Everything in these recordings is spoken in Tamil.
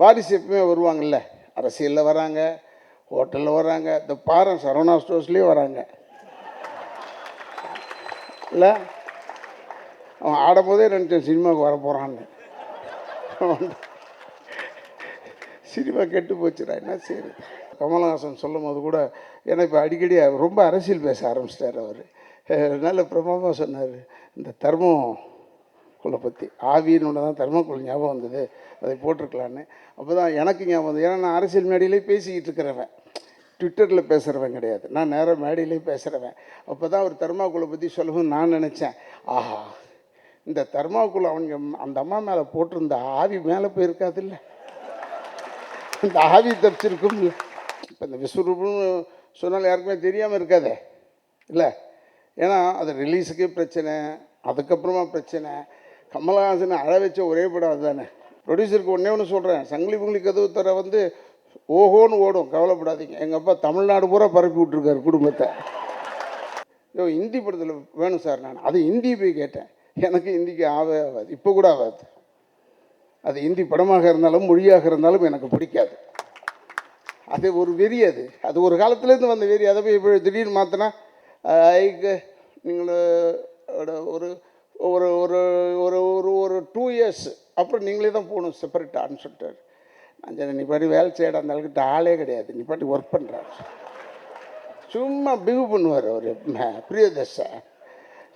வாரிசு எப்பவுமே வருவாங்கல்ல. அரசியலில் வராங்க ஹோட்டலில் வராங்க இந்த பாரம் சரவணா ஸ்டோர்ஸ்லேயும் வராங்க. இல்லை? அவன் ஆடும்போதே நினச்சேன் சினிமாவுக்கு வர போகிறான்னு சினிமா கெட்டு போச்சுடா என்ன செய்யுது கமலஹாசன் சொல்லும் போது கூட ஏன்னா இப்போ அடிக்கடி அவர் ரொம்ப அரசியல் பேச ஆரம்பிச்சிட்டார் அவர். நல்ல பிரமாதமாக சொன்னார். இந்த தர்மம் குள்ள பற்றி ஆவின்னு தான் தர்மக்குள் ஞாபகம் வந்தது. அதை போட்டிருக்கலான்னு. அப்போ தான் எனக்கு ஞாபகம் வந்தது. ஏன்னா நான் அரசியல் மேடையிலே பேசிக்கிட்டு இருக்கிறவன். ட்விட்டரில் பேசுகிறவன் கிடையாது. நான் நேராக மேடையிலே பேசுகிறவன் அப்போ தான் அவர் தர்மாக்குளை பற்றி சொல்லவும் நான் நினச்சேன். ஆஹா இந்த தர்மாக்குள் அவங்க அந்த அம்மா மேலே போட்டிருந்த ஆவி மேலே போயிருக்காது இல்லை இந்த ஆவி தப்பிச்சிருக்கும் இல்லை இப்போ இந்த விஸ்வரூபம்னு சொன்னால் யாருக்குமே தெரியாமல் இருக்காதே? இல்லை? ஏன்னா அது ரிலீஸுக்கே பிரச்சனை அதுக்கப்புறமா பிரச்சனை. கமலஹாசனை அழ வச்ச ஒரே படம் அதுதானே? ப்ரொடியூசருக்கு ஒன்றே ஒன்று சொல்கிறேன் சங்கிலி புங்கிலி கதவு தர வந்து ஓஹோன்னு ஓடும். கவலைப்படாதீங்க. எங்கள் அப்பா தமிழ்நாடு பூரா பரப்பி விட்ருக்காரு குடும்பத்தை. ஐயோ ஹிந்தி படத்தில் வேணும் சார் நான். அது ஹிந்தி போய் கேட்டேன். எனக்கு ஹிந்திக்கு ஆவே ஆகாது. இப்போ கூட ஆகாது. அது ஹிந்தி படமாக இருந்தாலும் மொழியாக இருந்தாலும் எனக்கு பிடிக்காது. அது ஒரு வெறி அது. அது ஒரு காலத்துலேருந்து வந்த வெறி. அதை போய் இப்போ திடீர்னு மாற்றினா ஐக்கு நீங்களோட ஒரு ஒரு ஒரு ஒரு ஒரு ஒரு டூ இயர்ஸ் அப்புறம் நீங்களே தான் போகணும் செப்பரேட்டான்னு சொல்லிட்டாரு. நான் சரி நீ பாட்டி வேலை செய்யடா அந்த அளவுக்கு ஆளே கிடையாது. நீ பாட்டி ஒர்க் பண்ணுறாரு சும்மா பிகு பண்ணுவார் அவர் பிரியதர்ஷா.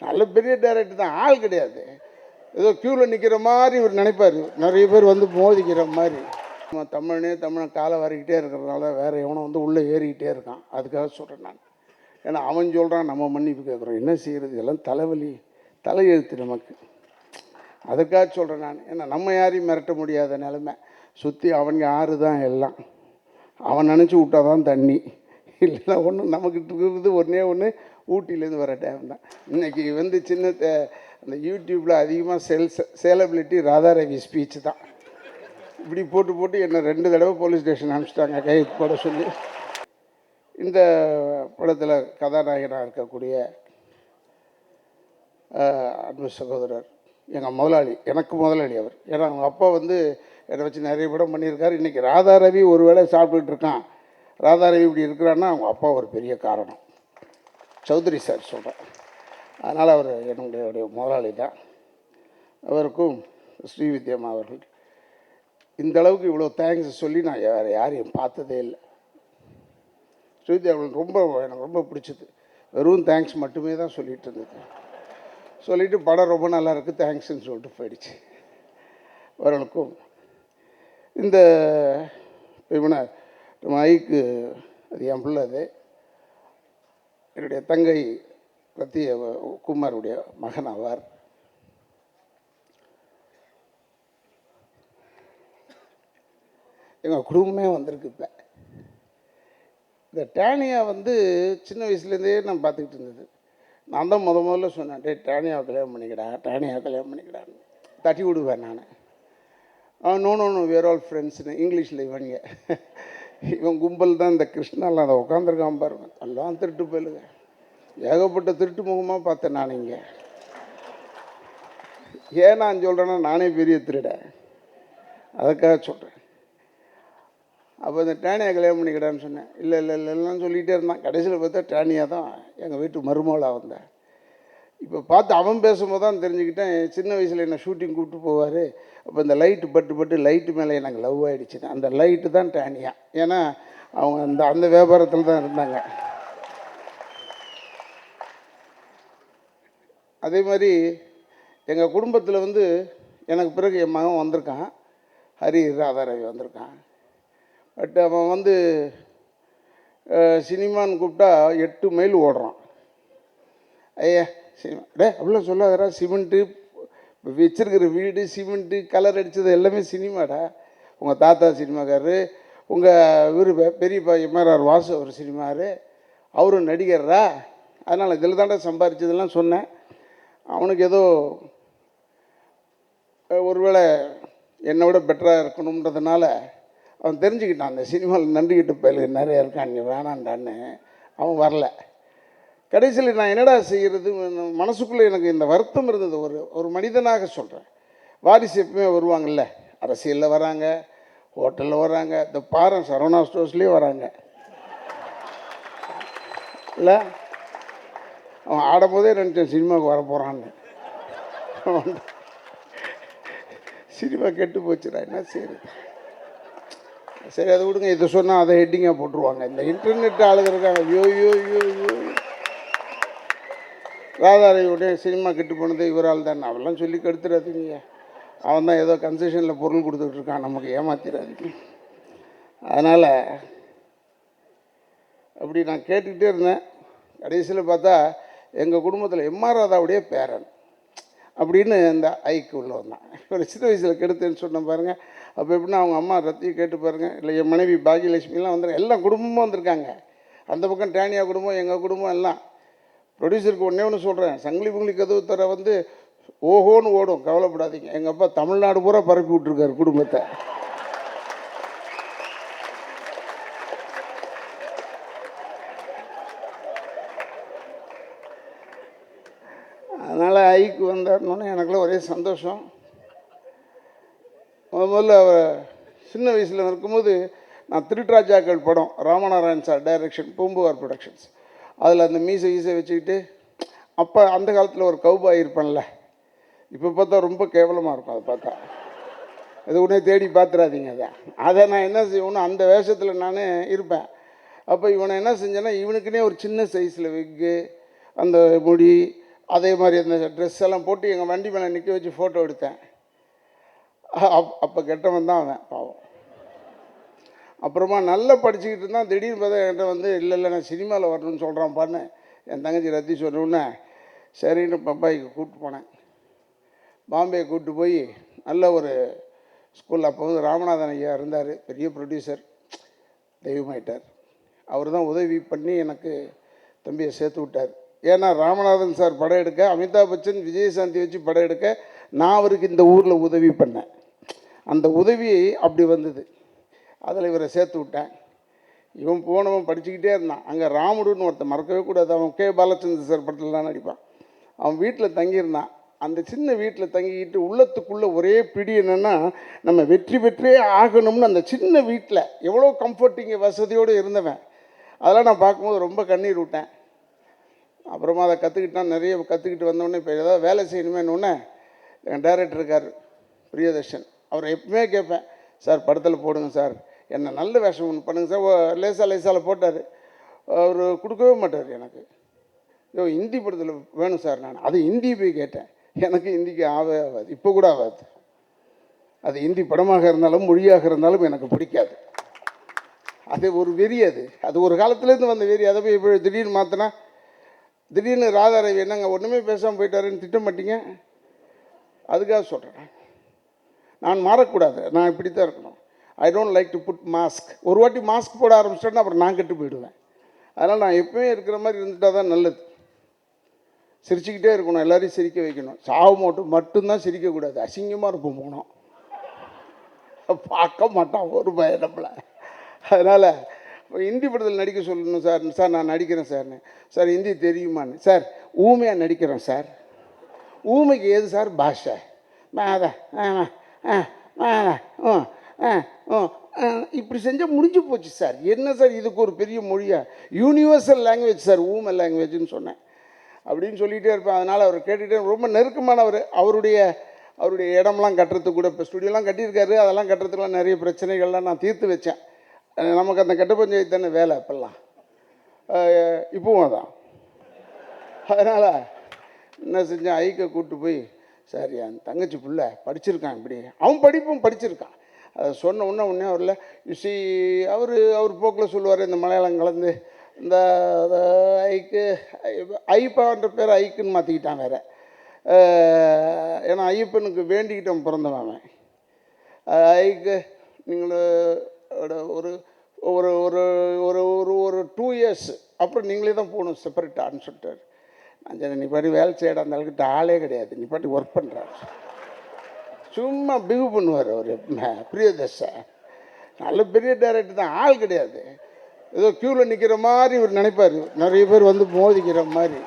நல்ல பெரிய டேரக்டர் தான் ஆள் கிடையாது. ஏதோ க்யூவில் நிற்கிற மாதிரி இவர் நினைப்பார். நிறைய பேர் வந்து மோதிக்கிற மாதிரி. நம்ம தமிழனே தமிழன் காலை வரைக்கிட்டே இருக்கிறதுனால வேறு எவனோ வந்து உள்ளே ஏறிக்கிட்டே இருக்கான். அதுக்காக சொல்கிறேன் நான். ஏன்னா அவன் சொல்கிறான் நம்ம மன்னிப்பு கேட்குறோம். என்ன செய்கிறது இதெல்லாம் தலைவலி. தலையெழுத்து நமக்கு. அதுக்காக சொல்கிறேன் நான். ஏன்னா நம்ம யாரையும் மிரட்ட முடியாத நிலமை. சுற்றி அவனுங்க ஆறு தான் எல்லாம். அவன் நினச்சி விட்டா தான் தண்ணி. இல்லைன்னா ஒன்று நமக்கிட்ட இருக்கிறது ஒன்றே ஒன்று ஊட்டிலேருந்து வர டைம் தான். இன்றைக்கி வந்து சின்ன அந்த யூடியூப்பில் அதிகமாக செல் சேலபிலிட்டி ராதாரவி ஸ்பீச் தான். இப்படி போட்டு போட்டு என்னை ரெண்டு தடவை போலீஸ் ஸ்டேஷன் அனுப்பிச்சிட்டாங்க. கை போட சொல்லி. இந்த படத்தில் கதாநாயகனாக இருக்கக்கூடிய அன்பு சகோதரர் எங்கள் முதலாளி எனக்கு முதலாளி அவர். ஏன்னா அவங்க அப்பா வந்து என்னை வச்சு நிறைய படம் பண்ணியிருக்காரு. இன்றைக்கி ராதா ரவி ஒரு வேளை சாப்பிட்டுட்டு இருக்கான். ராதா ரவி இப்படி இருக்கிறான்னா அவங்க அப்பா ஒரு பெரிய காரணம். சௌத்ரி சார் சொல்கிறேன் அதனால் அவர் என்னுடைய முதலாளி தான். அவருக்கும் ஸ்ரீவித்யம்மா அவர்கள். இந்த அளவுக்கு இவ்வளோ தேங்க்ஸ் சொல்லி நான் வேறு யாரையும் பார்த்ததே இல்லை. ஸ்ரீவித்யா அவர்கள் ரொம்ப எனக்கு ரொம்ப பிடிச்சது. வெறும் தேங்க்ஸ் மட்டுமே தான் சொல்லிகிட்டு இருந்தது. சொல்லிவிட்டு படம் ரொம்ப நல்லா இருக்குது தேங்க்ஸ்ன்னு சொல்லிட்டு போயிடுச்சு. அவர்களுக்கும் இந்த இவனை நம்ம ஐக்கு அது என் பிள்ளை அது. என்னுடைய தங்கை பற்றி குமாருடைய மகன் ஆவார். எங்கள் குடும்பமே வந்திருக்கு இப்போ. இந்த டேனியா வந்து சின்ன வயசுலேருந்தே நான் பார்த்துக்கிட்டு இருந்தது. நான் தான் முத முதல்ல சொன்னேன் டே டேனியாவை கல்யாணம் பண்ணிக்கடா டேனியாவை கல்யாணம் பண்ணிக்கடான்னு. தட்டி விடுவேன் நான். No no no where all ஃப்ரெண்ட்ஸ்னு இங்கிலீஷில் இவனுங்க இவன் கும்பல் தான் இந்த கிருஷ்ணாலாம் அதை உட்காந்துருக்கான் பாருங்க. எல்லாம் திருட்டு போயிலுங்க. ஏகப்பட்ட திருட்டு முகமாக பார்த்தேன் நான் இங்கே. ஏன் நான் சொல்கிறேன்னா நானே பெரிய திருட. அதுக்காக சொல்கிறேன் அப்போ இந்த டேனியா கல்யாணம் பண்ணிக்கிடான்னு சொன்னேன். இல்லை இல்லை இல்லை இல்லைன்னு சொல்லிகிட்டே இருந்தான். கடைசியில் பார்த்தா டேனியா தான் எங்கள் வீட்டு மருமகளாக வந்தேன் இப்போ பார்த்து அவன் பேசும்போது தான் தெரிஞ்சுக்கிட்டேன் சின்ன வயசில் என்ன ஷூட்டிங் கூப்பிட்டு போவார். அப்போ இந்த லைட்டு பட்டு பட்டு லைட்டு மேலே எனக்கு லவ் ஆகிடுச்சு அந்த லைட்டு தான் டேனியா. ஏன்னா அவங்க அந்த அந்த வியாபாரத்தில் தான் இருந்தாங்க. அதே மாதிரி எங்கள் குடும்பத்தில் வந்து எனக்கு பிறகு என் மகன் வந்திருக்கான். ஹரி ராதாரவி வந்திருக்கான். பட் அவன் வந்து சினிமான்னு கூப்பிட்டா எட்டு மைல் ஓடுறான். ஐயா சினிமா டே அவ்வளோ சொல்லாதடா. சிமெண்ட்டு வச்சிருக்கிற வீடு சிமெண்ட்டு கலர் அடித்தது எல்லாமே சினிமாடா. உங்கள் தாத்தா சினிமாக்காரரு உங்கள் இவர் பெரியப்பா எம்ஆர்ஆர் வாசு அவர் சினிமாரு. அவரும் நடிகர்ரா. அதனால் இதில் தாண்டா சம்பாரிச்சதெல்லாம் சொன்னேன். அவனுக்கு ஏதோ ஒருவேளை என்னை விட பெட்டராக இருக்கணுன்றதுனால அவன் தெரிஞ்சுக்கிட்டான் அந்த சினிமாவில் நன்றிக்கிட்டு பயில நிறைய இருக்கான் நீ வேணான்டான்னு அவன் வரல. கடைசியில் நான் என்னடா செய்கிறது மனசுக்குள்ளே எனக்கு இந்த வருத்தம் இருந்தது. ஒரு ஒரு மனிதனாக சொல்கிறேன் வாரிசு எப்பவுமே வருவாங்கல்ல அரசியலில் வராங்க ஹோட்டலில் வராங்க இந்த பாரம் சரவணா ஸ்டோர்ஸ்லேயும் வராங்க. இல்லை? அவன் ஆடும்போதே நினச்சேன் சினிமாவுக்கு வர போகிறான்னு சினிமா கெட்டு போச்சுடா என்ன சரி சரி அதை விடுங்க. இதை சொன்னால் அதை ஹெட்டிங்காக போட்டுருவாங்க. இந்த இன்டர்நெட் ஆளுங்க இருக்காங்க ஐயோ ஐயோ ஐயோ ஐயோ. ராதாரை சினிமா கெட்டு போனது இவரால் தான். அவெல்லாம் சொல்லி கெடுத்துடாதீங்க அவன் தான் ஏதோ கன்செஷனில் பொருள் கொடுத்துட்டு இருக்கான். நமக்கு ஏமாத்திடாதீங்க. அதனால் அப்படி நான் கேட்டுக்கிட்டே இருந்தேன். கடைசியில் பார்த்தா எங்கள் குடும்பத்தில் எம்ஆர் ராதாவுடைய பேரன். அப்படின்னு இந்த ஐக்கு உள்ள வந்தான் ஒரு சின்ன வயசில் கெடுத்தேன்னு சொன்ன பாருங்கள் அப்போ எப்படின்னா அவங்க அம்மா ரத்தியை கேட்டு பாருங்கள் இல்லை என் மனைவி பாகியலட்சுமிலாம் வந்துருங்க எல்லா குடும்பமும் வந்திருக்காங்க. அந்த பக்கம் டேனியா குடும்பம் எங்கள் குடும்பம் எல்லாம். ப்ரொடியூசருக்கு ஒன்றே ஒன்று சொல்கிறேன் சங்கிலி புங்கிலி கதவு தர வந்து ஓஹோன்னு ஓடும். கவலைப்படாதீங்க. எங்கள் அப்பா தமிழ்நாடு பூரா பரப்பி விட்ருக்காரு குடும்பத்தை. அதனால் ஐக்கு வந்தாருனோடனே எனக்குலாம் ஒரே சந்தோஷம். முதல்ல அவர் சின்ன வயசில் இருக்கும்போது நான் திருட்ராஜாக்கள் படம் Ramanarayan sir direction Poompuhar productions அதில் அந்த மீசை ஈசை வச்சுக்கிட்டு அப்போ அந்த காலத்தில் ஒரு கவுபாய் இருப்பேன்ல. இப்போ பார்த்தா ரொம்ப கேவலமாக இருக்கும் அதை பார்த்தா. அது உடனே தேடி பார்த்துறாதீங்க அதை. அதை நான் என்ன செய்வேன்னா அந்த வேஷத்தில் நான் இருப்பேன். அப்போ இவனை என்ன செஞ்சேன்னா இவனுக்குன்னே ஒரு சின்ன சைஸில் விக்கு அந்த முடி அதே மாதிரி அந்த ட்ரெஸ் எல்லாம் போட்டு எங்கள் வண்டி மேலே நிற்க வச்சு ஃபோட்டோ எடுத்தேன். அப் அப்போ கெட்டவன் தான் அவன் பாவம். அப்புறமா நல்லா படிச்சுக்கிட்டு இருந்தான் திடீர்னு பார்த்தா என்கிட்ட வந்து இல்லை இல்லை நான் சினிமாவில் வரணும்னு சொல்கிறான் பாருன்னு என் தங்கச்சி ரத்தி சொன்னோன்னே சரின்னு பம்பாய்க்கு கூப்பிட்டு போனேன். பாம்பே கூப்பிட்டு போய் நல்ல ஒரு ஸ்கூலில் அப்போ வந்து ராமநாதன் ஐயா இருந்தார் பெரிய ப்ரொடியூசர் தெய்வமாயிட்டார். அவர் தான் உதவி பண்ணி எனக்கு தம்பியை சேர்த்து விட்டார். ஏன்னா ராமநாதன் சார் படம் எடுக்க அமிதாப் பச்சன் விஜயசாந்தி வச்சு படம் எடுக்க நான் அவருக்கு இந்த ஊரில் உதவி பண்ணேன். அந்த உதவி அப்படி வந்தது. அதில் இவரை சேர்த்து விட்டேன். இவன் போனவன் படிச்சுக்கிட்டே இருந்தான். அங்கே ராமுடுன்னு ஒருத்தன் மறக்கவே கூடாது. அவன் கே. பாலச்சந்திர சார் படத்தில் தான் நடிப்பான். அவன் வீட்டில் தங்கியிருந்தான். அந்த சின்ன வீட்டில் தங்கிக்கிட்டு உள்ளத்துக்குள்ளே ஒரே பிடி என்னென்னா நம்ம வெற்றி பெற்றே ஆகணும்னு அந்த சின்ன வீட்டில் எவ்வளோ கம்ஃபர்ட்டிங்க வசதியோடு இருந்தவன். அதெல்லாம் நான் பார்க்கும்போது ரொம்ப கண்ணீர் விட்டேன் அப்புறமா அதை கற்றுக்கிட்டான் நிறைய கற்றுக்கிட்டு வந்தோடனே இப்போ ஏதாவது வேலை செய்யணுமேன்னு என் டைரக்டர் இருக்கார் பிரியதர்ஷன். அவரை எப்பவுமே கேட்பேன் சார் படத்தில் போடுங்க சார். என்ன நல்ல வேஷம் ஒன்று பண்ணுங்கள் சார். ஓ, லேசாக லேசால போட்டார். அவர் கொடுக்கவே மாட்டார் எனக்கு. ஐயோ ஹிந்தி படத்தில் வேணும் சார் நான். அது ஹிந்தி போய் கேட்டேன். எனக்கு ஹிந்திக்கு ஆவே ஆகாது இப்போ கூட ஆகாது அது ஹிந்தி படமாக இருந்தாலும் மொழியாக இருந்தாலும் எனக்கு பிடிக்காது. அது ஒரு வெறி அது. அது ஒரு காலத்துலேருந்து வந்த வெறி. அதை போய் இப்போ திடீர்னு மாற்றினா திடீர்னு ராதாரவி என்னங்க ஒன்றுமே பேசாமல் போயிட்டாருன்னு திட்ட மாட்டீங்க? அதுக்காக சொல்கிறேன் நான் மாறக்கூடாது. நான் இப்படி தான் இருக்கணும். I don't like to put mask ஒரு வாட்டி மாஸ்க் போட ஆரம்பிச்சிட்டேன்னா அப்புறம் நான் கெட்டு போயிடுவேன். அதனால் நான் எப்பவுமே இருக்கிற மாதிரி இருந்துட்டால் தான் நல்லது. சிரிச்சுக்கிட்டே இருக்கணும். எல்லாரையும் சிரிக்க வைக்கணும். சாவு மட்டும் மட்டும்தான் சிரிக்கக்கூடாது. அசிங்கமாக இருப்போம் போனோம் பார்க்க மாட்டான். ஒரு பய நம்மளை. அதனால் இப்போ ஹிந்தி படத்தில் நடிக்க சொல்லணும் சார். சார் நான் நடிக்கிறேன் சார்னு. சார் ஹிந்தி தெரியுமான்னு. சார் ஊமையாக நடிக்கிறேன் சார். ஊமைக்கு ஏது சார்? பாஷை. மேதா இப்படி செஞ்சால் முடிஞ்சு போச்சு சார். என்ன சார் இதுக்கு ஒரு பெரிய மொழியா? யூனிவர்சல் லாங்குவேஜ் சார் ஊமன் லாங்குவேஜ்னு சொன்னேன். அப்படின்னு சொல்லிகிட்டே இருப்பேன். அதனால் அவர் கேட்டுகிட்டே ரொம்ப நெருக்கமானவர். அவருடைய அவருடைய இடம்லாம் கட்டுறதுக்கு கூட இப்போ ஸ்டுடியோலாம் கட்டியிருக்காரு. அதெல்லாம் கட்டுறதுக்குலாம் நிறைய பிரச்சனைகள்லாம் நான் தீர்த்து வச்சேன். நமக்கு அந்த கட்ட பஞ்சாயத்து தானே வேலை அப்போல்லாம். இப்போவும் அதான். அதனால் என்ன செஞ்சேன்? ஐக்கை கூப்பிட்டு போய் சரி என் தங்கச்சி புள்ள படிச்சிருக்கான் இப்படி. அவன் படிப்பும் படிச்சிருக்கான். அதை சொன்ன உடனே உடனே அவரில் யூசி அவர் அவர் போக்கில் சொல்லுவார் இந்த மலையாளம் கலந்து இந்த ஐக்கு ஐப்பான்ற பேர் ஐக்குன்னு மாற்றிக்கிட்டான் வேற. ஏன்னா ஐயப்பனுக்கு வேண்டிக்கிட்டவன் பிறந்தவன் அவன். ஐக்கு நீங்கள் ஒரு ஒரு ஒரு ஒரு ஒரு ஒரு டூ இயர்ஸ் அப்புறம் நீங்களே தான் போகணும் செப்பரேட்டான்னு சொல்லிட்டாரு. அஞ்சனை நீ பாட்டி வேலை செய்யற அந்த அளவுக்கு ஆளே கிடையாது. நீ பாட்டி ஒர்க் பண்ணுறாரு சும்மா பிகு பண்ணுவார் அவர் பிரியதர்ஷா. நல்ல பெரிய டேரக்டர் தான் ஆள் கிடையாது. ஏதோ க்யூவில் நிற்கிற மாதிரி இவர் நினைப்பார். நிறைய பேர் வந்து மோதிக்கிற மாதிரி.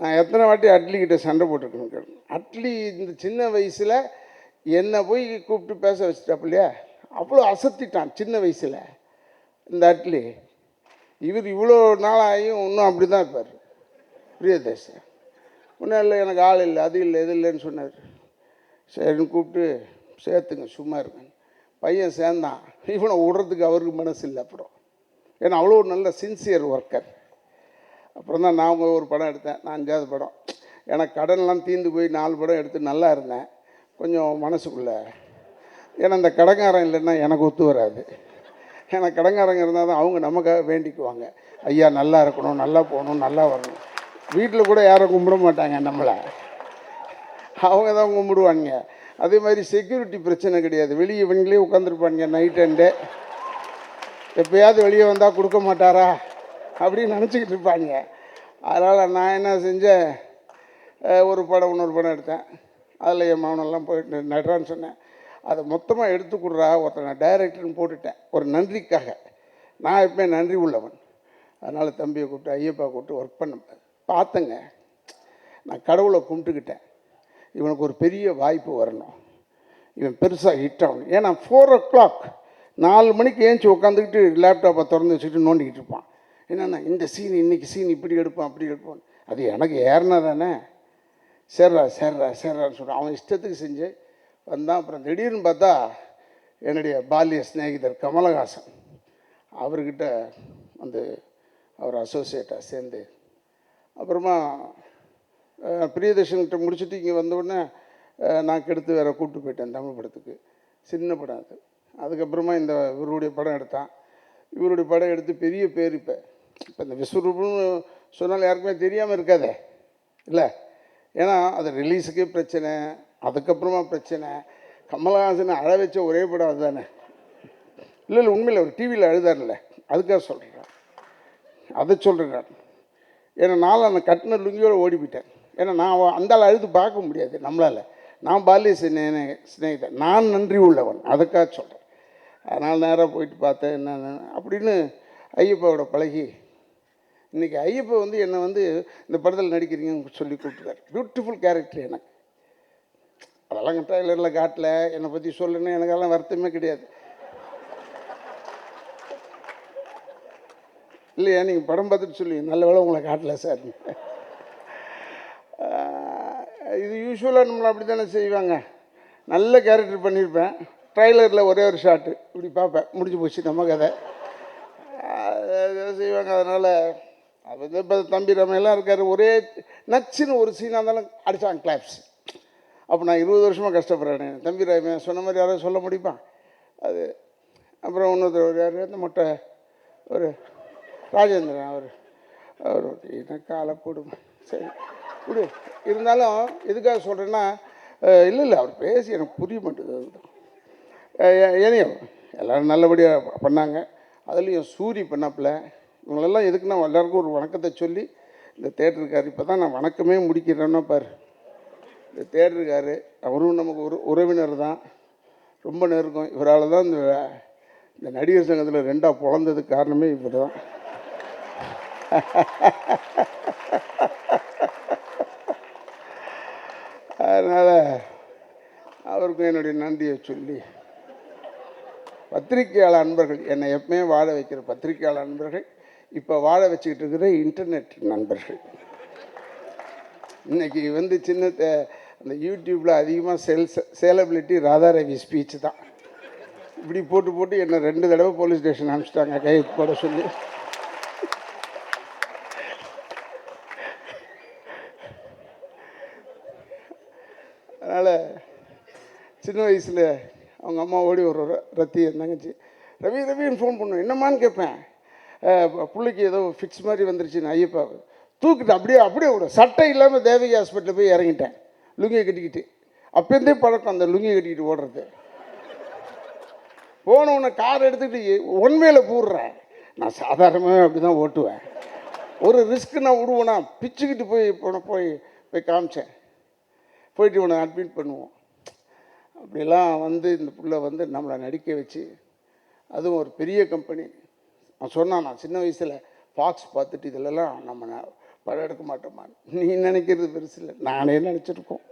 நான் எத்தனை வாட்டி அட்லி கிட்ட சண்டை போட்டிருக்கேன் அட்லி இந்த சின்ன வயசில் என்னை போய் கூப்பிட்டு பேச வச்சுட்டாப்பில்லையா அவ்வளோ அசத்திட்டான் சின்ன வயசில் இந்த அட்லி. இவர் இவ்வளோ நாளாகியும் இன்னும் அப்படி தான் இருப்பார். பிரியதேசன். ஒன்றும் இல்லை எனக்கு ஆள் இல்லை அது இல்லை இது இல்லைன்னு சொன்னார். சரின்னு கூப்பிட்டு சேர்த்துங்க சும்மா இருங்க பையன் சேர்ந்தான். இவனை விடுறதுக்கு அவருக்கு மனசு இல்லை அப்புறம். ஏன்னா அவ்வளோ ஒரு நல்ல சின்சியர் ஒர்க்கர் அப்புறம் தான் நான் ஒரு படம் எடுத்தேன். நான் அஞ்சாவது படம். எனக்கு கடன்லாம் தீர்ந்து போய் நாலு படம் எடுத்து நல்லா இருந்தேன். கொஞ்சம் மனசுக்குள்ளே. ஏன்னா இந்த கடங்காரன் இல்லைன்னா எனக்கு ஒத்து வராது. ஏன்னா கடங்காரங்க இருந்தால் தான் அவங்க நமக்காக வேண்டிக்குவாங்க. ஐயா நல்லா இருக்கணும் நல்லா போகணும் நல்லா வரணும். வீட்டில் கூட யாரும் கும்பிட மாட்டாங்க நம்மளை. அவங்க தான் கும்பிடுவாங்க அதே மாதிரி செக்யூரிட்டி பிரச்சனை கிடையாது. வெளியே இவங்களே உட்காந்துருப்பாங்க நைட் அண்டு எப்பயாவது வெளியே வந்தால் கொடுக்க மாட்டாரா? அப்படின்னு நினச்சிக்கிட்டு இருப்பாங்க அதனால் நான் என்ன செஞ்சேன்? ஒரு படம் இன்னொரு படம் எடுத்தேன். அதில் என் மகனெல்லாம் போயிட்டு நடுறான்னு சொன்னேன். அதை மொத்தமாக எடுத்து கொடுறா ஒருத்தனை டைரக்டர்னு போட்டுட்டேன். ஒரு நன்றிக்காக. நான் எப்பவுமே நன்றி உள்ளவன். அதனால் தம்பியை கூப்பிட்டு ஐயப்பா கூப்பிட்டு ஒர்க் பண்ண பார்த்தேங்க நான் கடவுளை கும்பிட்டுக்கிட்டேன். இவனுக்கு ஒரு பெரிய வாய்ப்பு வரணும். இவன் பெருசாக ஹிட் ஆகணும். ஏன்னா ஃபோர் ஓ கிளாக் நாலு மணிக்கு ஏஞ்சி உட்காந்துக்கிட்டு லேப்டாப்பை திறந்து வச்சுக்கிட்டு நோண்டிக்கிட்டு இருப்பான். என்னென்னா இந்த சீன் இன்னைக்கு சீன் இப்படி எடுப்பான் அப்படி எடுப்பான். அது எனக்கு ஏறினா தானே சேர்றா சேர்றா சேர்றான்னு சொல்கிறான் அவன் இஷ்டத்துக்கு செஞ்சு வந்தான். அப்புறம் திடீர்னு பார்த்தா என்னுடைய பால்ய சிநேகிதர் கமலஹாசன். அவர்கிட்ட வந்து அவர் அசோசியேட்டாக சேர்ந்து அப்புறமா பிரியதர்ஷன்கிட்ட முடிச்சுட்டு இங்கே வந்தவுடனே நான் கெடுத்து வேற கூப்பிட்டு போயிட்டேன் தமிழ் படத்துக்கு. சின்ன படம் அது. அதுக்கப்புறமா இந்த இவருடைய படம் எடுத்தான். இவருடைய படம் எடுத்து பெரிய பேர் இப்போ. இப்போ இந்த விஸ்வரூபம்னு சொன்னால் யாருக்குமே தெரியாமல் இருக்காதே. இல்லை? ஏன்னா அது ரிலீஸுக்கே பிரச்சனை. அதுக்கப்புறமா பிரச்சனை. கமலஹாசனை அழ வச்ச ஒரே படம் அதுதானே. இல்லை இல்லை உண்மையில் அவர் டிவியில் அழுதார்ல அதுக்காக சொல்கிறார் அதை சொல்கிறேன் ஏன்னா நாள் அந்த கட்டின லுங்கியோடு ஓடி போயிட்டேன். ஏன்னா நான் அந்தால் அழுது பார்க்க முடியாது நம்மளால். நான் பாலிய சிநேகிதன். நான் நன்றி உள்ளவன். அதுக்காக சொல்கிறேன் அதனால் நேராக போயிட்டு பார்த்தேன் என்னென்ன அப்படின்னு ஐயப்பாவோட பழகி இன்றைக்கி ஐயப்பா வந்து என்னை வந்து இந்த படத்தில் நடிக்கிறீங்கன்னு சொல்லி கூப்பிட்டுருக்காரு பியூட்டிஃபுல் கேரக்டர் எனக்கு. அதெல்லாம் ட்ரைலரில் காட்டல. என்னை பற்றி சொல்லுன்னு எனக்கெல்லாம் வருத்தமே கிடையாது. இல்லையா? நீங்கள் படம் பார்த்துட்டு சொல்லி நல்ல வேலை உங்களை காட்டல சார். இது யூஸ்வலாக நம்மளை அப்படி தானே செய்வாங்க. நல்ல கேரக்டர் பண்ணியிருப்பேன் ட்ரைலரில் ஒரே ஒரு ஷாட்டு இப்படி பார்ப்பேன். முடிஞ்சு போச்சு நம்ம கதை. அதை செய்வாங்க. அதனால் அது வந்து இப்போ தம்பி ரமையெல்லாம் இருக்கார். ஒரே நச்சுன்னு ஒரு சீனாக இருந்தாலும் அடித்தாங்க கிளாப்ஸ் அப்போ நான் இருபது வருஷமாக கஷ்டப்படுறேன். தம்பி ரமையன் சொன்ன மாதிரி யாராவது சொல்ல முடியுமா? அது அப்புறம் இன்னொருத்தர் யார் அந்த மொட்டை ஒரு ராஜேந்திரன் அவர். அவர் என்ன காலை போடும்? சரி இப்படி இருந்தாலும் எதுக்காக சொல்கிறேன்னா இல்லை இல்லை அவர் பேசி எனக்கு புரிய மாட்டேங்குது அதுதான் ஏனையும் எல்லோரும் நல்லபடியாக பண்ணாங்க. அதுலேயும் சூரி பண்ணாப்புல. இவங்களெல்லாம் எதுக்குன்னா எல்லாருக்கும் ஒரு வணக்கத்தை சொல்லி இந்த தேட்டருக்கார் இப்போ தான் நான் வணக்கமே முடிக்கிறேன்னா பாரு. இந்த இருக்கார். அவரும் நமக்கு ஒரு உறவினர் தான். ரொம்ப நெருக்கம். இவரால் தான் இந்த இந்த நடிகர் சங்கத்தில் ரெண்டாக பிறந்ததுக்கு காரணமே இவர் தான். அதனால் அவருக்கும் என்னுடைய நன்றியை சொல்லி பத்திரிகையாளர் அன்பர்கள் என்னை எப்பவுமே வாழ வைக்கிற பத்திரிகையாளர் அன்பர்கள் இப்போ வாழ வச்சுக்கிட்டு இருக்கிற இன்டர்நெட் நண்பர்கள். இன்னைக்கு வந்து சின்ன இந்த அந்த யூடியூப்பில் அதிகமாக சேல்ஸ் சேலபிலிட்டி ராதாரவி ஸ்பீச் தான். இப்படி போட்டு போட்டு என்னை ரெண்டு தடவை போலீஸ் ஸ்டேஷன் அனுப்பிச்சிட்டாங்க கை போட சொல்லி. அதனால் சின்ன வயசில் அவங்க அம்மா ஓடி ஒரு ரத்தி என் தங்கச்சி ரவி ரவின்னு ஃபோன் பண்ணுவேன் என்னம்மான்னு கேட்பேன். பிள்ளைக்கு ஏதோ ஃபிக்ஸ் மாதிரி வந்துருச்சுன்னு ஐயப்பா தூக்கிட்டு அப்படியே அப்படியே விட. சட்டை இல்லாமல் தேவகி ஹாஸ்பிட்டலில் போய் இறங்கிட்டேன். லுங்கியை கட்டிக்கிட்டு. அப்போருந்தே பழக்கம் அந்த லுங்கியை கட்டிக்கிட்டு ஓடுறது. போனவனை கார் எடுத்துக்கிட்டு ஒன்மையில் போடுறேன். நான் சாதாரணமாக அப்படி தான் ஓட்டுவேன். ஒரு ரிஸ்க்கு நான் விடுவேனா பிச்சுக்கிட்டு போய் போன போய் போய் காமிச்சேன். போயிட்டு இவனை அட்மிட் பண்ணுவோம். அப்படிலாம் வந்து இந்த புள்ள வந்து நம்மளை நடிக்க வச்சு அதுவும் ஒரு பெரிய கம்பெனி அவன் சொன்னான் நான் சின்ன வயசில் ஃபாக்ஸ் பார்த்துட்டு இதிலெல்லாம் நம்ம படம் எடுக்க மாட்டோமா? நீ நினைக்கிறது பெருசு இல்லை. நானே நினச்சிருக்கோம்.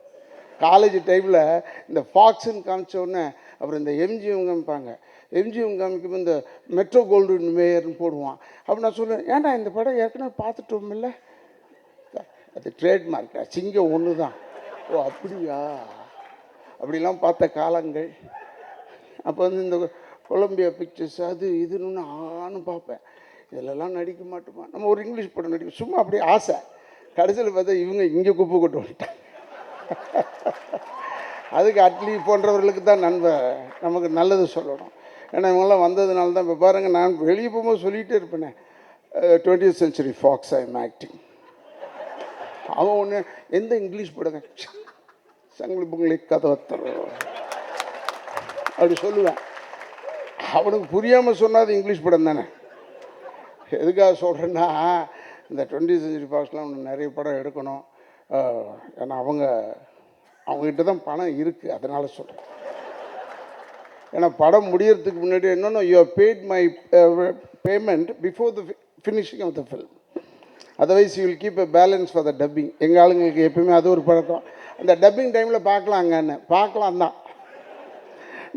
காலேஜ் டைமில் இந்த ஃபாக்ஸுன்னு காமிச்சோடனே அப்புறம் இந்த எம்ஜிஎம் காமிப்பாங்க. எம்ஜிஎம் காமிக்கும் இந்த மெட்ரோ கோல்டு மேயர்னு போடுவான். அப்போ நான் சொல்லுவேன் ஏன்டா இந்த படம் ஏற்கனவே பார்த்துட்டோம் இல்லை அது ட்ரேட்மார்க்கா சிங்கம் ஒன்று தான் ஓ அப்படியா? அப்படிலாம் பார்த்த காலங்கள். அப்போ வந்து இந்த கொலம்பியா பிக்சர்ஸ் அது இதுன்னு ஆணும் பார்ப்பேன். இதிலெல்லாம் நடிக்க மாட்டோமா? நம்ம ஒரு இங்கிலீஷ் படம் நடிக்க சும்மா அப்படியே ஆசை. கடைசியில் பார்த்தா இவங்க இங்கே குப்பை கொண்டு வந்துட்டாங்க. அதுக்கு அட்லி போன்றவர்களுக்கு தான் நண்பர் நமக்கு நல்லது சொல்லணும். ஏன்னா இவங்கெல்லாம் வந்ததுனால தான் இப்போ பாருங்கள் நான் வெளியே போகும்போது சொல்லிகிட்டே இருப்பேனே. Twenty century Fox I am acting அவன் ஒன்று எந்த இங்கிலீஷ் படங்க? சங்கிலி பொங்கலை கதை அப்படி சொல்லுவேன். அவனுக்கு புரியாமல் சொன்னால் அது இங்கிலீஷ் படம் தானே. எதுக்காக சொல்கிறேன்னா இந்த டுவெண்ட்டி செஞ்சுரி ஃபாக்ஸ்லாம் இன்னும் நிறைய படம் எடுக்கணும். ஏன்னா அவங்க அவங்ககிட்ட தான் பணம் இருக்குது அதனால் சொல்கிறேன் ஏன்னா படம் முடியறதுக்கு முன்னாடி என்னென்ன you paid my payment before the finishing of the film otherwise you will keep a balance for the dubbing எங்கள் ஆளுங்களுக்கு எப்பயுமே அது ஒரு பழக்கம். அந்த டப்பிங் டைமில் பார்க்கலாங்கன்னு. பார்க்கலாம் தான்.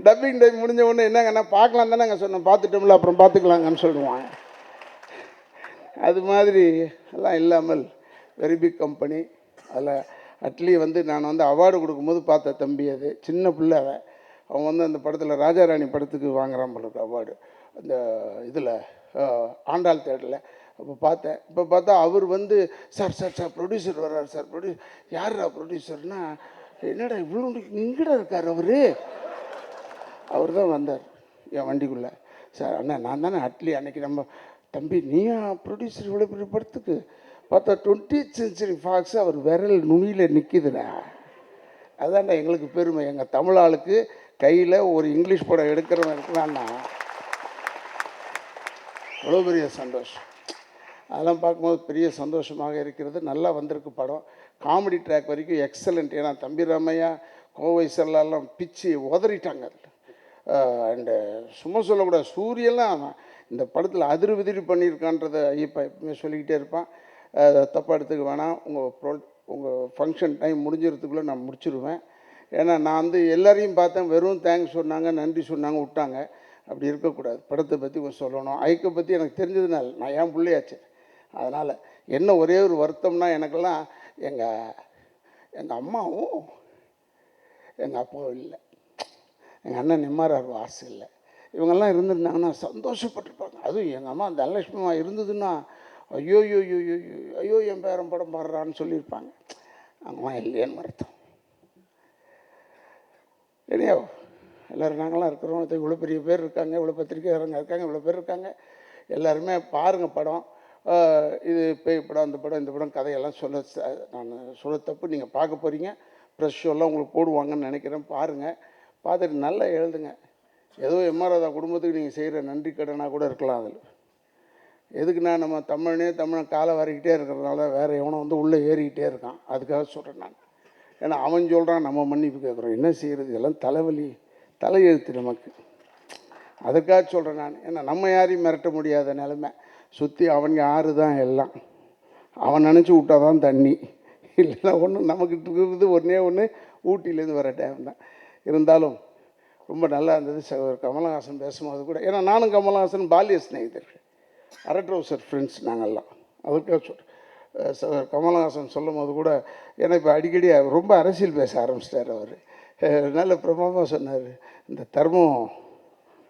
டப்பிங் டைம் முடிஞ்ச உடனே என்னங்கன்னா பார்க்கலாம் தானே நாங்கள் சொன்னோம். பார்த்துட்டோம்ல அப்புறம் பார்த்துக்கலாங்கன்னு சொல்லுவாங்க. அது மாதிரி எல்லாம் இல்லாமல் வெரி பிக் கம்பெனி அதில் அட்லி வந்து நான் வந்து அவார்டு கொடுக்கும்போது பார்த்த தம்பி அது சின்ன பிள்ளை அவன். அவன் வந்து அந்த படத்தில் ராஜாராணி படத்துக்கு வாங்குறான் பொழுது அவார்டு அந்த இதில் ஆண்டாள் தேட்டரில். அப்போ பார்த்தேன். இப்போ பார்த்தா அவர் வந்து சார் சார் சார் ப்ரொடியூசர் வர்றார் சார். ப்ரொடியூஸ் யாரா ப்ரொடியூசர்னா என்னடா இவ்வளோ இங்கடா இருக்கார் அவர். அவர் தான் வந்தார் என் வண்டிக்குள்ளே. சார் அண்ணா நான் தானே அட்லி அன்னைக்கு நம்ம தம்பி நீயா ப்ரொடியூசர் இவ்வளோ பெரிய படத்துக்கு. பார்த்தா டுவெண்ட்டி சென்ச்சுரி ஃபாக்ஸ் அவர் விரல் நுனியில் நிற்கிதுண்ணா அதான்டா எங்களுக்கு பெருமை. எங்கள் தமிழ் ஆளுக்கு கையில் ஒரு இங்கிலீஷ் படம் எடுக்கிறவன் இருக்கிறான்னா அவ்வளோ பெரிய சந்தோஷம். அதெல்லாம் பார்க்கும்போது பெரிய சந்தோஷமாக இருக்கிறது. நல்லா வந்திருக்கு படம். காமெடி ட்ராக் வரைக்கும் எக்ஸலண்ட் ஏன்னா தம்பி ராமையா கோவை செல்லாம் பிச்சு உதறிட்டாங்க. அதில் அண்டு சும்மா சொல்லக்கூடாது. சூரியெல்லாம் அவன் இந்த படத்தில் அதிர் விதிரி பண்ணியிருக்கான்றதை ஐயப்பா எப்பவுமே சொல்லிக்கிட்டே இருப்பான். அதை தப்பாக எடுத்துக்க வேணாம். உங்கள் ப்ரோ உங்கள் ஃபங்க்ஷன் டைம் முடிஞ்சிறதுக்குள்ளே நான் முடிச்சிருவேன். ஏன்னா நான் வந்து எல்லாரையும் பார்த்தேன். வெறும் தேங்க்ஸ் சொன்னாங்க நன்றி சொன்னாங்க விட்டாங்க. அப்படி இருக்கக்கூடாது. படத்தை பற்றி கொஞ்சம் சொல்லணும். ஐக்கை பற்றி எனக்கு தெரிஞ்சதுனால நான் ஏன் பிள்ளையாச்சு. அதனால் என்ன ஒரே ஒரு வருத்தம்னா எனக்கெல்லாம் எங்கள் எங்கள் அம்மாவும் எங்கள் அப்பாவும் இல்லை. எங்கள் அண்ணன் நிம்மாரார் வாசு இல்லை. இவங்கெல்லாம் இருந்திருந்தாங்கன்னா சந்தோஷப்பட்டிருப்பாங்க. அதுவும் எங்கள் அம்மா தனலட்சுமிமா இருந்ததுன்னா ஐயோ ஐயோ ஐயோ ஐயோ ஐயோ என் பேரன் படம் பாடுறான்னு சொல்லியிருப்பாங்க. அம்மா இல்லையேன்னு வருத்தம். இல்லையோ எல்லோரும் நாங்களாம் இருக்கிறோம். இவ்வளோ பெரிய பேர் இருக்காங்க இவ்வளோ பத்திரிக்கைக்காரங்க இருக்காங்க இவ்வளோ பேர் இருக்காங்க. எல்லாருமே பாருங்கள் படம். இது பேய் படம் அந்த படம் இந்த படம் கதையெல்லாம் சொல்ல நான் சொல்ல தப்பு நீங்கள் பார்க்க போகிறீங்க ப்ரெஷ் ஷோலாம் உங்களுக்கு போடுவாங்கன்னு நினைக்கிறேன். பாருங்கள் பார்த்துட்டு நல்லா எழுதுங்க. ஏதோ எம்ஆர்ஆதா குடும்பத்துக்கு நீங்கள் செய்கிற நன்றி கடனாக கூட இருக்கலாம் அதில். எதுக்குன்னா நம்ம தமிழனே தமிழன் காலை வரைக்கிட்டே இருக்கிறதுனால வேறு எவனோ வந்து உள்ளே ஏறிக்கிட்டே இருக்கான். அதுக்காக சொல்கிறேன் நான். ஏன்னா அவன் சொல்கிறான் நம்ம மன்னிப்பு கேட்குறோம். என்ன செய்கிறது இதெல்லாம் தலைவலி தலையெழுத்து நமக்கு. அதுக்காக சொல்கிறேன் நான். ஏன்னா நம்ம யாரையும் மிரட்ட முடியாத நிலமை. சுற்றி அவன் ஆறு தான் எல்லாம். அவன் நினச்சி விட்டா தான் தண்ணி. இல்லைன்னா ஒன்று நமக்கு இருக்கிறது ஒன்றே ஒன்று ஊட்டியிலேருந்து வர டைம் தான். இருந்தாலும் ரொம்ப நல்லா இருந்தது. சகோதரர் கமலஹாசன் பேசும்போது கூட. ஏன்னா நானும் கமலஹாசன் பாலிய சிநேகிதர்கள். அரட்ரௌசர் ஃப்ரெண்ட்ஸ் நாங்கள்லாம் அதுக்காக சொல்கிறேன் சகோதரர் கமலஹாசன் சொல்லும் போது கூட ஏன்னா இப்போ அடிக்கடி ரொம்ப அரசியல் பேச ஆரம்பிச்சிட்டார் அவர். நல்ல பிரமாதமாக சொன்னார். இந்த தர்மம்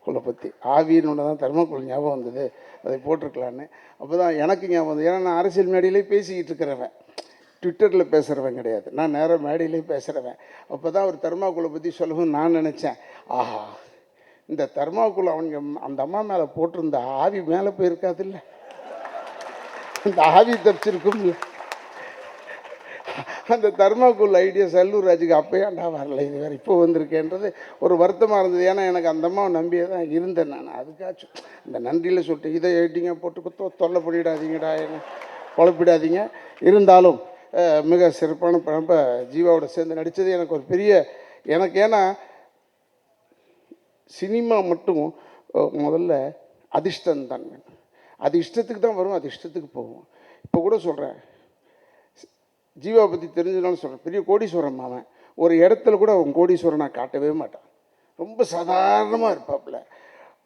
குலை பற்றி ஆவின்னு ஒன்று தான் தர்மக்குள் ஞாபகம் வந்தது. அதை போட்டிருக்கலான்னு. அப்போ தான் எனக்கு ஞாபகம் வந்தது. ஏன்னா நான் அரசியல் மேடையிலே பேசிக்கிட்டு இருக்கிறவன். ட்விட்டரில் பேசுகிறவன் கிடையாது. நான் நேராக மேடையிலே பேசுகிறவன் அப்போ தான் அவர் தர்மாக்குளை பற்றி சொல்லவும் நான் நினச்சேன். ஆஹா இந்த தர்மாக்குள் அவங்க அந்த அம்மா மேலே போட்டிருந்த ஆவி மேலே போயிருக்காதுல்ல? இந்த ஆவி தப்பிச்சிருக்கும்ல அந்த தர்மாக்குள் ஐடியா செல்லூர் ராஜுக்கு அப்போயாண்டா வரல? இது வேறு இப்போ வந்திருக்கேன்றது ஒரு வருத்தமாக இருந்தது. ஏன்னா எனக்கு அந்த அம்மாவை நம்பியே தான் இருந்தேன் நான். அதுக்காச்சும் இந்த நன்றியில் சொல்லிட்டு இதை எடிங்க போட்டு குத்தோ தொல்லை பண்ணிடாதீங்கடா என்ன குழப்பிடாதீங்க. இருந்தாலும் மிக சிறப்பான படம் ஜீவாவோட சேர்ந்து நடித்தது எனக்கு ஒரு பெரிய எனக்கு ஏன்னா சினிமா மட்டும் முதல்ல அதிர்ஷ்டம் தான் அது இஷ்டத்துக்கு தான் வரும் அது இஷ்டத்துக்கு போகும். இப்போ கூட சொல்கிறேன் ஜீவா பற்றி தெரிஞ்சதுனால சொல்கிறேன் பெரிய கோடீஸ்வரன் அவன் ஒரு இடத்துல கூட அவன் கோடீஸ்வரனா காட்டவே மாட்டான். ரொம்ப சாதாரணமாக இருப்பாப்புல.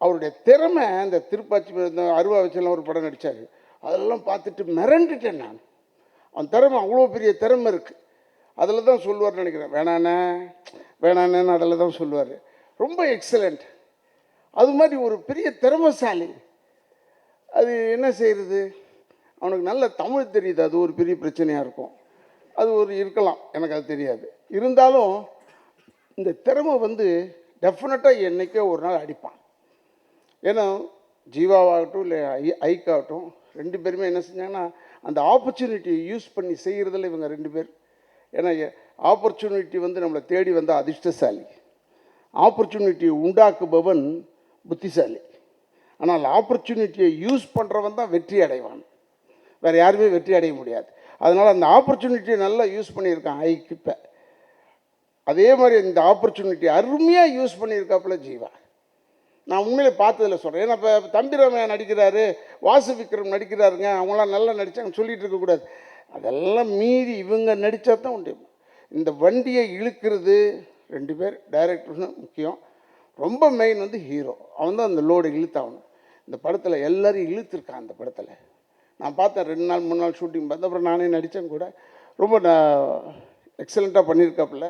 அவருடைய திறமை அந்த திருப்பாச்சி இந்த அருவா வச்செல்லாம் ஒரு படம் நடித்தார் அதெல்லாம் பார்த்துட்டு மிரண்டுட்டேன் நான். அவன் திறமை அவ்வளோ பெரிய திறமை இருக்குது அதில் தான் சொல்லுவார்னு நினைக்கிறேன். வேணாண்ணே வேணாண்ணேன்னு அதில் தான் சொல்லுவார். ரொம்ப எக்ஸலண்ட் அது மாதிரி ஒரு பெரிய திறமைசாலி. அது என்ன செய்கிறது அவனுக்கு நல்ல தமிழ் தெரியுது. அது ஒரு பெரிய பிரச்சனையாக இருக்கும். அது ஒரு இருக்கலாம். எனக்கு அது தெரியாது. இருந்தாலும் இந்த திறமை வந்து டெஃபினட்டாக என்றைக்கே ஒரு நாள் அடிப்பான். ஏன்னா ஜீவாவாகட்டும் இல்லை ஐ ஐக்காகட்டும் ரெண்டு பேருமே என்ன செஞ்சாங்கன்னா அந்த ஆப்பர்ச்சுனிட்டியை யூஸ் பண்ணி செய்கிறதில் இவங்க ரெண்டு பேர். ஏன்னா ஆப்பர்ச்சுனிட்டி வந்து நம்மளை தேடி வந்த அதிர்ஷ்டசாலி. ஆப்பர்ச்சுனிட்டியை உண்டாக்குபவன் புத்திசாலி. ஆனால் ஆப்பர்ச்சுனிட்டியை யூஸ் பண்ணுறவன் தான் வெற்றி அடைவான். வேறு யாருமே வெற்றி அடைய முடியாது. அதனால் அந்த ஆப்பர்ச்சுனிட்டியை நல்லா யூஸ் பண்ணியிருக்கான் ஐக்கு இப்போ அதே மாதிரி இந்த ஆப்பர்ச்சுனிட்டி அருமையாக யூஸ் பண்ணியிருக்காப்புல ஜீவா. நான் உண்மையிலே பார்த்ததில் சொல்கிறேன் ஏன்னா இப்போ தம்பிராமையா நடிக்கிறாரு வாசு விக்ரம் நடிக்கிறாருங்க அவங்களாம் நல்லா நடித்தாங்க சொல்லிகிட்டு இருக்கக்கூடாது அதெல்லாம் மீறி இவங்க நடித்தா தான் உண்டு. இந்த வண்டியை இழுக்கிறது ரெண்டு பேர் டைரக்டர்னு முக்கியம். ரொம்ப மெயின் வந்து ஹீரோ அவன் தான் அந்த லோடை இழுத்தாகணும். இந்த படத்தில் எல்லோரும் இழுத்துருக்கான் அந்த படத்தில். நான் பார்த்தேன் ரெண்டு நாள் மூணு நாள் ஷூட்டிங் பார்த்து அப்புறம் நானே நடித்தேன் கூட. ரொம்ப நான் எக்ஸலண்ட்டாக பண்ணியிருக்காப்புல.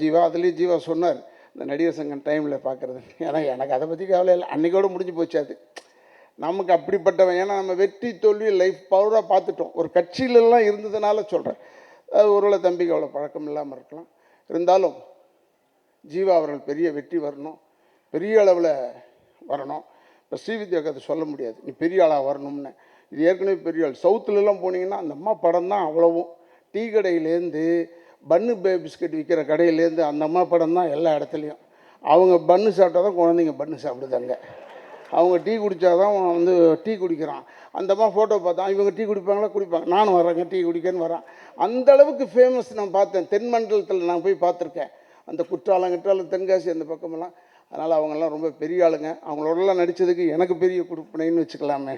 ஜீவா அதுலேயும் ஜீவா சொன்னார் இந்த நடிகர் சங்கம் டைமில் பார்க்குறது. ஏன்னா எனக்கு அதை பற்றி கவலை இல்லை. அன்றைக்கோடு முடிஞ்சு போச்சு அது. நமக்கு அப்படிப்பட்டவன் ஏன்னா நம்ம வெற்றி தோல்வி லைஃப் பவராக பார்த்துட்டோம். ஒரு கட்சியிலலாம் இருந்ததுனால சொல்கிறேன் அது ஒருவேளை தம்பிக்கு அவ்வளோ பழக்கம் இல்லாமல் இருக்கலாம். இருந்தாலும் ஜீவா அவர்கள் பெரிய வெற்றி வரணும். பெரிய அளவில் வரணும். இப்போ ஸ்ரீவித்யா கதை சொல்ல முடியாது. நீ பெரிய ஆளாக வரணும்னு. இது ஏற்கனவே பெரிய ஆள். சவுத்துலலாம் போனீங்கன்னா அந்த அம்மா படம் தான் அவ்வளவும். டீ கடையிலேருந்து பன்னு பே பிஸ்கட் விற்கிற கடையிலேருந்து அந்த அம்மா படம் தான் எல்லா இடத்துலையும். அவங்க பன்னு சாப்பிட்டா தான் குழந்தைங்க பன்னு சாப்பிடுதாங்க. அவங்க டீ குடித்தா தான் வந்து டீ குடிக்கிறான். அந்த அம்மா ஃபோட்டோ பார்த்தான் இவங்க டீ குடிப்பாங்களா? குடிப்பாங்க. நானும் வரேங்க டீ குடிக்கன்னு வரேன் அந்த அளவுக்கு ஃபேமஸ் நான் பார்த்தேன். தென்மண்டலத்தில் நான் போய் பார்த்துருக்கேன். அந்த குற்றாலம் குற்றாலம் தென்காசி அந்த பக்கமெல்லாம். அதனால் அவங்கெல்லாம் ரொம்ப பெரிய ஆளுங்க. அவங்களோடலாம் நடித்ததுக்கு எனக்கு பெரிய கொடுப்பனைன்னு வச்சுக்கலாமே.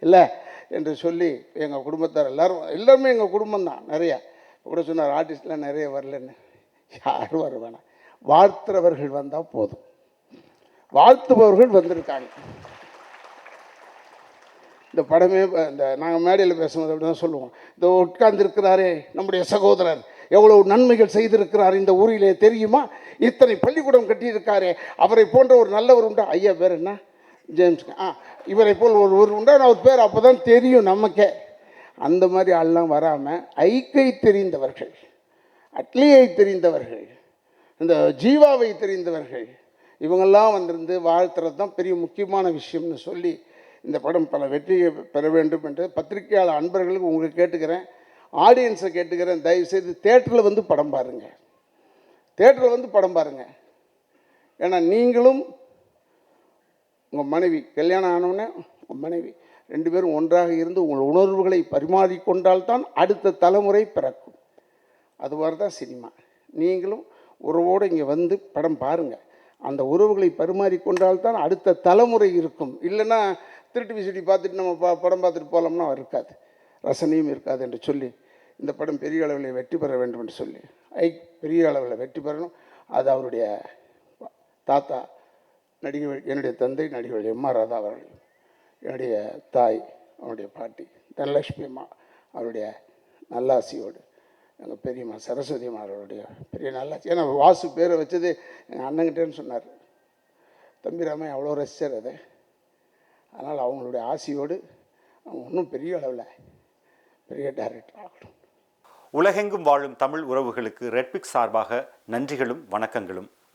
இல்லை? என்று சொல்லி எங்கள் குடும்பத்தார் எல்லாரும் எல்லாருமே எங்கள் குடும்பம் தான் நிறையா. இப்ப சொன்னார் ஆர்டிஸ்ட்லாம் நிறைய வரலன்னு. யாரும் வர வேணாம். வாழ்த்துறவர்கள் வந்தால் போதும். வாழ்த்துபவர்கள் வந்திருக்காங்க. இந்த படமே இந்த நாங்கள் மேடையில் பேசும்போது அப்படி தான் சொல்லுவோம். இந்த உட்கார்ந்துருக்கிறாரே நம்முடைய சகோதரர். எவ்வளவு நன்மைகள் செய்திருக்கிறார் இந்த ஊரிலே தெரியுமா? இத்தனை பள்ளிக்கூடம் கட்டியிருக்காரே. அவரை போன்ற ஒரு நல்லவர் உண்டா? ஐயா பேர் என்ன? ஜேம்ஸ் ஆ இவரை போல் ஒரு ஒரு உண்டா? அவர் பேர் அப்போ தான் தெரியும் நமக்கே. அந்த மாதிரி ஆள்லாம் வராமல் ஐக்கை தெரிந்தவர்கள் அட்லியை தெரிந்தவர்கள் இந்த ஜீவாவை தெரிந்தவர்கள் இவங்கெல்லாம் வந்திருந்து வாழ்த்துறது தான் பெரிய முக்கியமான விஷயம்னு சொல்லி இந்த படம் பல வெற்றியை பெற வேண்டும் என்று பத்திரிகையாளர் அன்பர்களுக்கு உங்களுக்கு கேட்டுக்கிறேன். ஆடியன்ஸை கேட்டுக்கிறேன். தயவுசெய்து தேட்டரில் வந்து படம் பாருங்கள் தேட்டரில் வந்து படம் பாருங்கள் ஏன்னா நீங்களும் உங்கள் மனைவி கல்யாணம் ஆனவுடனே உங்கள் மனைவி ரெண்டு பேரும் ஒன்றாக இருந்து உங்கள் உணர்வுகளை பரிமாறிக்கொண்டால்தான் அடுத்த தலைமுறை பிறக்கும். அது மாதிரி தான் சினிமா. நீங்களும் உறவோடு இங்கே வந்து படம் பாருங்கள் அந்த உறவுகளை பரிமாறிக்கொண்டால்தான் அடுத்த தலைமுறை இருக்கும். இல்லைன்னா திருட்டு விசிடி பார்த்துட்டு நம்ம பா படம் பார்த்துட்டு போகலாம்னா இருக்காது. ரசனையும் இருக்காது என்று சொல்லி இந்த படம் பெரிய அளவில் வெற்றி பெற வேண்டும் என்று சொல்லி. ஐ பெரிய அளவில் வெற்றி பெறணும். அது அவருடைய தாத்தா நடிகை என்னுடைய தந்தை நடிகை எம் ஆர் ராதா அவர்கள். என்னுடைய தாய் அவருடைய பாட்டி தனலட்சுமி அம்மா அவருடைய நல்லாசியோடு எங்கள் பெரியம்மா சரஸ்வதி அம்மா அவருடைய பெரிய நல்லாசி ஏன்னா வாசு பேரை வச்சது எங்கள் அண்ணங்கிட்டேன்னு சொன்னார். தம்பிராமே அவ்வளோ ரசிச்சார் அதை. அதனால் அவங்களுடைய ஆசையோடு அவங்க ஒன்றும் பெரிய அளவில் பெரிய டைரக்டர் ஆகணும். உலகெங்கும் வாழும் தமிழ் உறவுகளுக்கு ரெட்பிக் சார்பாக நன்றிகளும் வணக்கங்களும்.